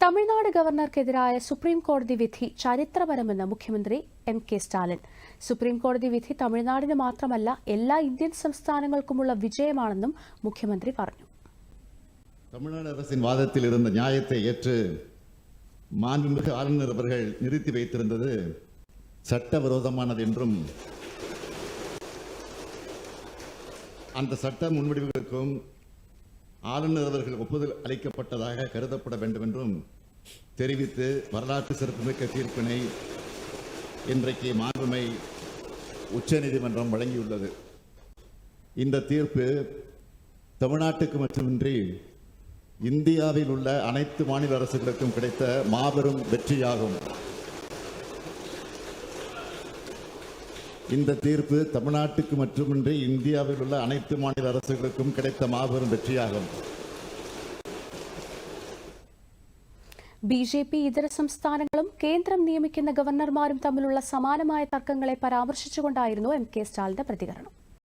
Tamil Nadu ഗവർണർക്കെതിരായ supreme കോടതി വിധി ചരിത്രപരമെന്ന് മുഖ്യമന്ത്രി എം കെ സ്റ്റാലിൻ സുപ്രീം കോടതി വിധി തമിഴ്നാടിന് മാത്രമല്ല എല്ലാ ഇന്ത്യൻ സംസ്ഥാനങ്ങൾക്കുമുള്ള വിജയമാണെന്നും മുഖ്യമന്ത്രി പറഞ്ഞു தமிழ்நாடு அரசின் வாதத்தில் இருந்த நியாயத்தை ஏற்று மாண்புமிகு ஆளுநர் அவர்கள் நிறுத்தி வைத்திருந்தது சட்டவிரோதமானது என்றும் அந்த சட்ட முன்வடிவுகளுக்கும் ஆளுநர் அவர்கள் ஒப்புதல் அளிக்கப்பட்டதாக கருதப்பட வேண்டும் என்றும் தெரிவித்து வரலாற்று சிறப்புமிக்க தீர்ப்பினை இன்றைக்கு மாண்புமை உச்சநீதிமன்றம் வழங்கியுள்ளது. இந்த தீர்ப்பு தமிழ்நாட்டுக்கு மட்டுமின்றி இந்தியாவில் உள்ள அனைத்து மாநில அரசுகளுக்கும் கிடைத்த மாபெரும் வெற்றியாகும். இந்த தீர்ப்பு தமிழ்நாட்டுக்கு மட்டுமின்றி இந்தியாவில் உள்ள அனைத்து மாநில அரசுகளுக்கும் கிடைத்த மாபெரும் வெற்றியாகும் ബി ഇതര സംസ്ഥാനങ്ങളും കേന്ദ്രം നിയമിക്കുന്ന ഗവർണർമാരും തമ്മിലുള്ള സമാനമായ തർക്കങ്ങളെ പരാമർശിച്ചുകൊണ്ടായിരുന്നു എം കെ സ്റ്റാലിന്റെ പ്രതികരണം